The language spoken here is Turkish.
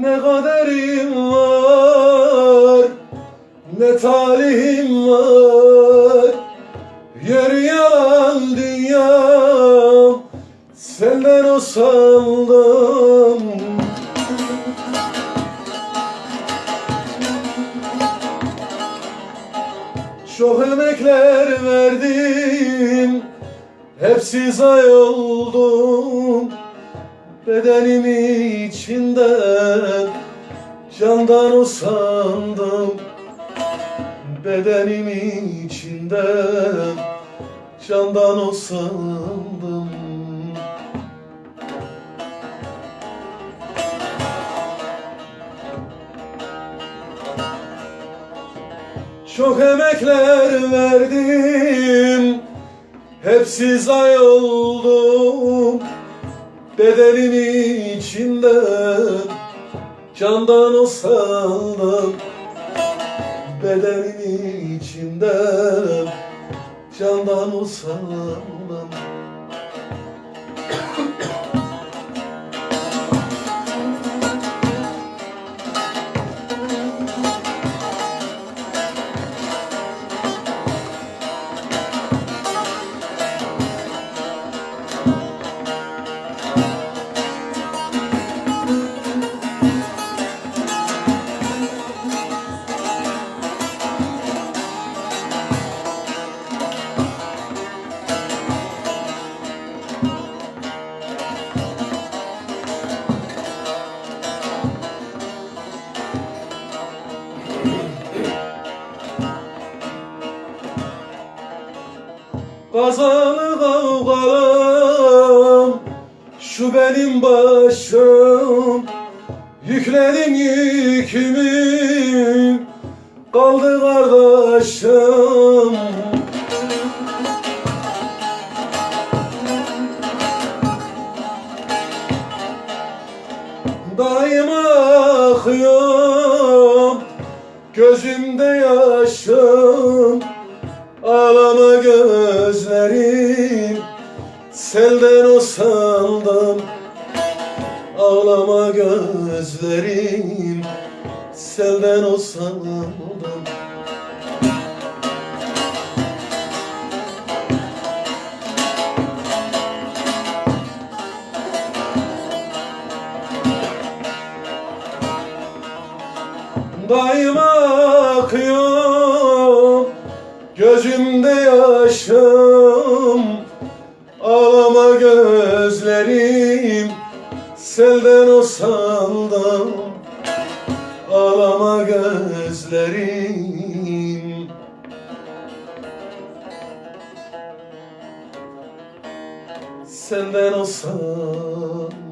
Ne kaderim var Ne talihim var. Yarı yalan dünyam Senden o sandım Çok emekler verdim Hep size oldum. Bedenimi içinden Candan usandım. Bedenimi içinden Candan usandım. Çok emekler verdim. Zayi oldum Bedenimi içinden Candan usandım Bedenimi içinden Candan usandım Kazalı kavgalam Şu benim başım Yükledim yükümü Kaldı kardeşim. Daima akıyorum Gözümde yaşım Ağlama gözlerim Selden usandım Ağlama gözlerim Selden usandım Daima akıyor Gözümde yaşım Ağlama gözlerim Selden usandım Ağlama gözlerim. Senden usandım